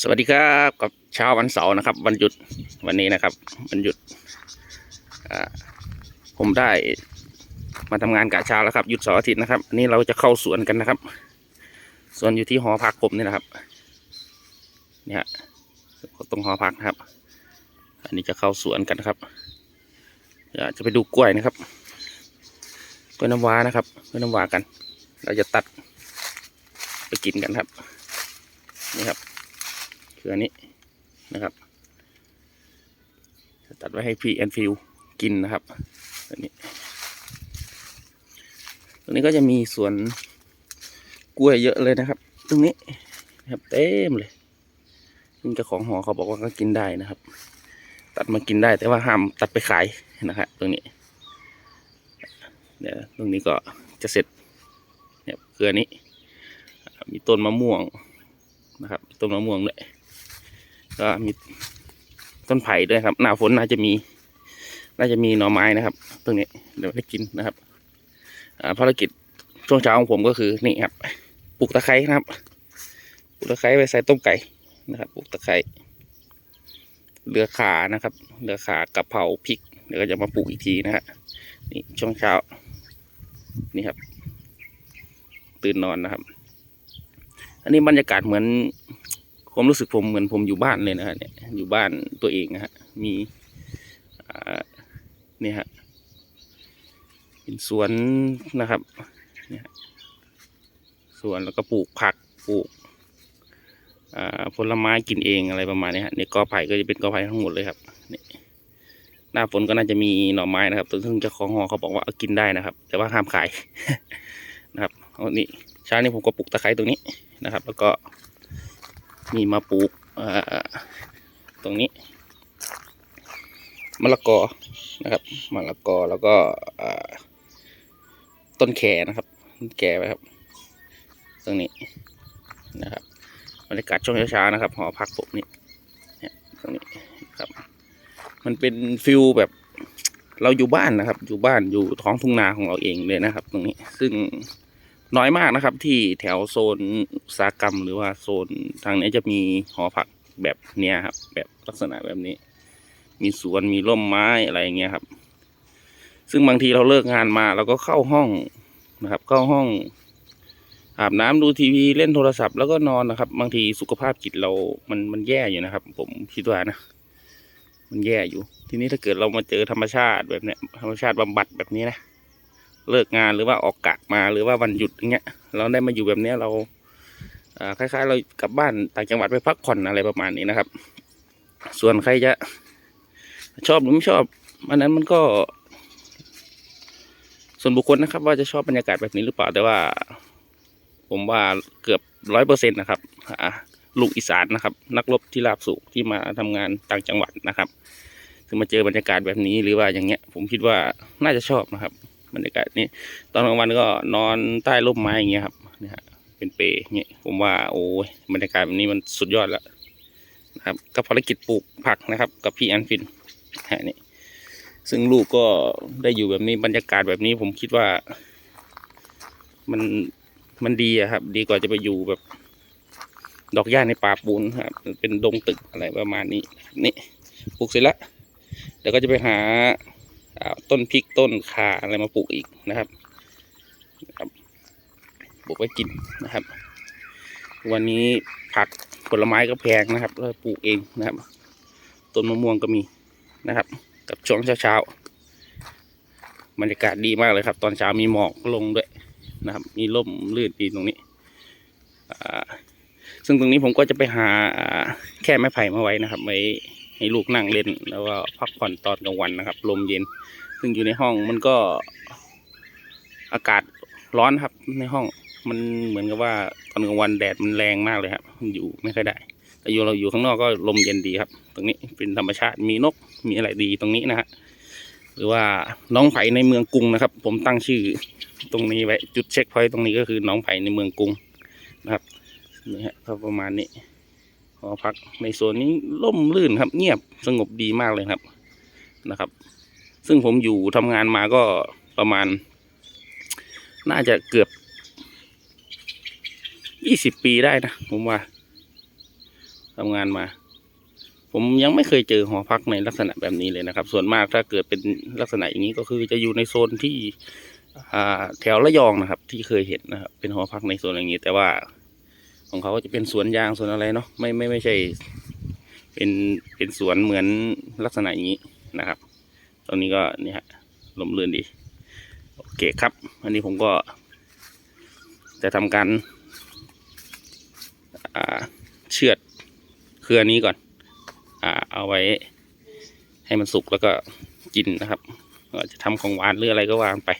สวัสดีครับกับเช้าวันเสาร์นะครับวันหยุดวันนี้นะครับวันหยุดผมได้มาทำงานกะเช้าแล้วครับหยุดเสาร์อาทิตย์นะครับอันนี้เราจะเข้าสวนกันนะครับสวนอยู่ที่หอพักผมนี่นะครับเนี่ยตรงหอพักนะครับ อันนี้จะเข้าสวนกันนะครับอยากจะไปดูกล้วยนะครับกล้วยน้ำว้านะครับกล้วยน้ำว้ากัน เราจะตัดไปกินกันครับนี่ครับ คืออันนี้นะครับจะตัดไว้ให้พี่แอนฟิลกินนะครับตัวนี้ตรงนี้ก็จะมีสวนกล้วยเยอะเลยนะครับ ตรงนี้นะครับเต็มเลยซึ่งเจ้าของหอเขาบอกว่าก็กินได้นะครับ ตัดมากินได้แต่ว่าห้ามตัดไปขายนะครับตรงนี้เดี๋ยวตรงนี้ก็จะเสร็จเนี่ยคืออันนี้ มีต้นมะม่วงนะครับ ต้นมะม่วงด้วย ก็มีต้นไผ่ด้วยครับ หน้าฝนน่าจะมี น่าจะมีหน่อไม้นะครับ ตรงนี้เดี๋ยวได้กินนะครับภารกิจช่วงเช้าของผมก็คือนี่ครับปลูกตะไคร้นะครับปลูกตะไคร้ไปใส่ต้มไก่นะครับปลูกตะไคร้เรือขานะครับเรือขากะเพราพริกเดี๋ยวก็จะมาปลูกอีกทีนะฮะนี่ช่วงเช้า นี่ครับ ตื่นนอนนะครับ อันนี้บรรยากาศเหมือน ความรู้สึกผมเหมือนผมอยู่บ้านเลยนะฮะเนี่ยอยู่บ้านตัวเองนะฮะมีเนี่ยฮะเป็นสวนนะครับเนี่ยสวนแล้วก็ปลูกผักปลูกผลไม้กินเองอะไรประมาณนี้ฮะเนี่ยกอไผ่ก็จะเป็นกอไผ่ทั้งหมดเลยครับนี่หน้าฝนก็น่าจะมีหน่อไม้นะครับซึ่งเจ้าของหอเขาบอกว่าเอากินได้นะครับ แต่ว่าห้ามขายนะครับเอานี่เช้านี้ผมก็ปลูกตะไคร้ตรงนี้นะครับ แล้วก็ มีมาปลูกตรงนี้มะละกอนะครับมะละกอแล้วก็ต้นแขนะครับแกไว้ครับ ตรงนี้นะครับบรรยากาศช่วงเช้าๆนะครับหอพักผมนี่เนี่ยตรงนี้ครับ มันเป็นฟิลแบบเราอยู่บ้านนะครับ อยู่บ้านอยู่ท้องทุ่งนาของเราเองเลยนะครับ ตรงนี้ซึ่ง น้อยมากนะครับ ที่แถวโซนสากรรม หรือว่าโซนทางนี้จะมีหอพักแบบเนี้ยครับ แบบลักษณะแบบนี้ มีสวนมีร่มไม้อะไรอย่างเงี้ยครับ ซึ่งบางทีเราเลิกงานมาเราก็เข้าห้องนะครับ เข้าห้องอาบน้ำดูทีวีเล่นโทรศัพท์แล้วก็นอนนะครับ บางทีสุขภาพจิตเรามันมันแย่อยู่นะครับ ผมคิดว่านะ มันแย่อยู่ ทีนี้ถ้าเกิดเรามาเจอธรรมชาติแบบเนี้ยธรรมชาติบำบัดแบบนี้นะ เลิกงานหรือว่าออกกะมาหรือว่าวันหยุดอย่างเงี้ย เราได้มาอยู่แบบเนี้ยเราคล้ายๆ เรากลับบ้านต่างจังหวัดไปพักผ่อนอะไรประมาณนี้นะครับ ส่วนใครจะชอบหรือไม่ชอบอันนั้นมันก็ ส่วนบุคคลนะครับ ว่าจะชอบบรรยากาศแบบนี้หรือเปล่าแต่ว่า ผมว่าเกือบร้อยเปอร์เซ็นต์นะครับลูกอีสานนะครับ นักรบที่ราบสูงที่มาทำงานต่างจังหวัดนะครับถึงมาเจอบรรยากาศแบบนี้หรือว่าอย่างเงี้ย ผมคิดว่าน่าจะชอบนะครับ บรรยากาศนี้ ตอนกลางวันก็นอนใต้ร่มไม้อย่างเงี้ยครับนี่ฮะเป็นเปรย์เงี้ยผมว่าโอ้ยบรรยากาศแบบนี้มันสุดยอดแล้วนะครับกับภารกิจปลูกผักนะครับ กับพี่แอนฟินฮะนี่ซึ่งลูกก็ได้อยู่แบบนี้บรรยากาศแบบนี้ผมคิดว่า มันมันดีอะครับ ดีกว่าจะไปอยู่แบบ ดอกหญ้าในป่าปูนครับ เป็นดงตึกอะไรประมาณนี้ นี่ปลูกเสร็จแล้วเดี๋ยวก็จะไปหา ต้นพริกต้นข่าอะไรมาปลูกอีกนะครับนะครับปลูกไว้กินนะครับ วันนี้ผักผลไม้ก็แพงนะครับเราปลูกเองนะครับ ต้นมะม่วงก็มีนะครับ กับช่วงเช้าๆบรรยากาศดีมากเลยครับ ตอนเช้ามีหมอกลงด้วยนะครับ มีร่มลื่นดีตรงนี้ซึ่งตรงนี้ผมก็จะไปหาอ่าแค่ไม้ไผ่มาไว้นะครับไว้ ให้ลูกนั่งเล่น แล้วก็พักผ่อนตอนกลางวันนะครับ ลมเย็น ซึ่งอยู่ในห้องมันก็อากาศร้อนครับในห้องมันเหมือนกับว่าตอนกลางวันแดดมันแรงมากเลยครับอยู่ไม่ค่อยได้ แต่อยู่เราอยู่ข้างนอกก็ลมเย็นดีครับ ตรงนี้เป็นธรรมชาติมีนกมีอะไรดีตรงนี้นะฮะหรือว่าน้องไผ่ในเมืองกรุงนะครับ ผมตั้งชื่อตรงนี้ไว้จุดเช็คพอยต์ตรงนี้ก็คือน้องไผ่ในเมืองกรุงนะครับนี่ฮะประมาณนี้ หอพักในโซนนี้ร่มรื่นครับ เงียบสงบดีมากเลยครับนะครับ ซึ่งผมอยู่ทำงานมาก็ประมาณ น่าจะเกือบยี่สิบปีได้นะผมว่าทำงานมา ผมยังไม่เคยเจอหอพักในลักษณะแบบนี้เลยนะครับ ส่วนมากถ้าเกิดเป็นลักษณะอย่างนี้ก็คือจะอยู่ในโซนที่อ่าแถวระยองนะครับ ที่เคยเห็นนะครับ เป็นหอพักในโซนอย่างนี้ แต่ว่า ของเขาก็จะเป็นสวนยางสวนอะไรเนาะไม่ไม่ไม่ใช่ เป็นเป็นสวนเหมือนลักษณะอย่างนี้นะครับ ตรงนี้ก็นี่ฮะลมลื่นดี โอเคครับ อันนี้ผมก็ จะทำการเชือดเครือนี้ก่อนอ่าเอาไว้ให้มันสุกแล้วก็กินนะครับจะทำของหวานหรืออะไรก็วางไป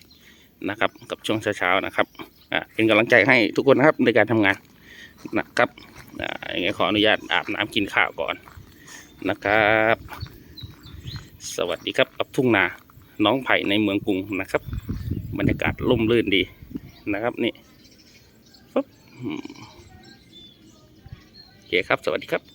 นะครับ กับช่วงเช้าๆนะครับ เป็นกำลังใจให้ทุกคนนะครับในการทำงาน นะครับอย่างไงขออนุญาตอาบน้ำกินข้าวก่อนนะครับ สวัสดีครับกับทุ่งนาน้องไผ่ในเมืองกรุงนะครับ บรรยากาศร่มรื่นดีนะครับนี่ปึ๊บโอเคครับ สวัสดีครับ